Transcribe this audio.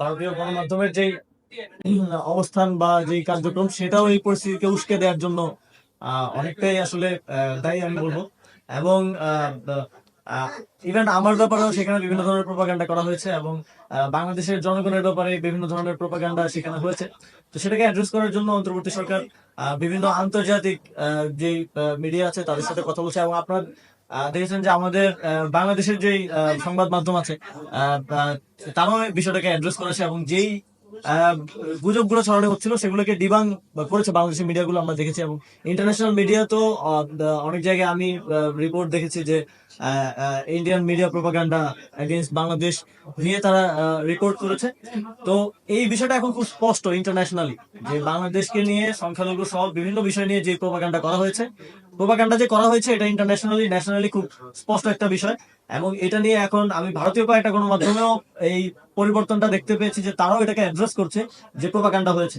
ভারতীয় গণমাধ্যমের যেই, অবস্থান বা যেই কার্যক্রম, সেটাও এই পরিস্থিতিকে উস্কে দেওয়ার জন্য অনেকটাই আসলে দায়ী আমি বলব। এবং ইভেন আমার ব্যাপারেও সেখানে বিভিন্ন ধরনের প্রোপাগান্ডা করা হয়েছে এবং বাংলাদেশের জনগণের ব্যাপারে বিভিন্ন ধরনের প্রোপাগান্ডা সেখানে হয়েছে। তো সেটাকে অ্যাড্রেস করার জন্য অন্তর্বর্তী সরকার বিভিন্ন আন্তর্জাতিক যে মিডিয়া আছে তাদের সাথে কথা বলছে এবং আপনার দেখেছেন যে আমাদের বাংলাদেশের যে সংবাদ মাধ্যম আছে তারাও বিষয়টাকে অ্যাড্রেস করেছে এবং যেই গুজবগুলো ছড়ানো হচ্ছিল, সেগুলোকে ডিবাং করেছে বাংলাদেশের মিডিয়াগুলো আমরা দেখেছি এবং ইন্টারন্যাশনাল মিডিয়া তো অনেক জায়গায় আমি রিপোর্ট দেখেছি যে Indian media propaganda against Bangladesh নিয়ে তারা রিপোর্ট করেছে। তো এই বিষয়টা এখন খুব স্পষ্ট ইন্টারন্যাশনালি যে বাংলাদেশকে নিয়ে সংখ্যালঘু সহ বিভিন্ন বিষয় নিয়ে যে প্রোপাগান্ডা করা হয়েছে প্রোপাগান্ডা যে করা হয়েছে, এটা ইন্টারন্যাশনালি ন্যাশনালি খুব স্পষ্ট একটা বিষয়। এবং এটা নিয়ে এখন আমি ভারতীয় কয়েকটা গণমাধ্যমেও এই পরিবর্তনটা দেখতে পেয়েছি যে তারাও এটাকে অ্যাড্রেস করছে যে প্রোপাগান্ডা হয়েছে।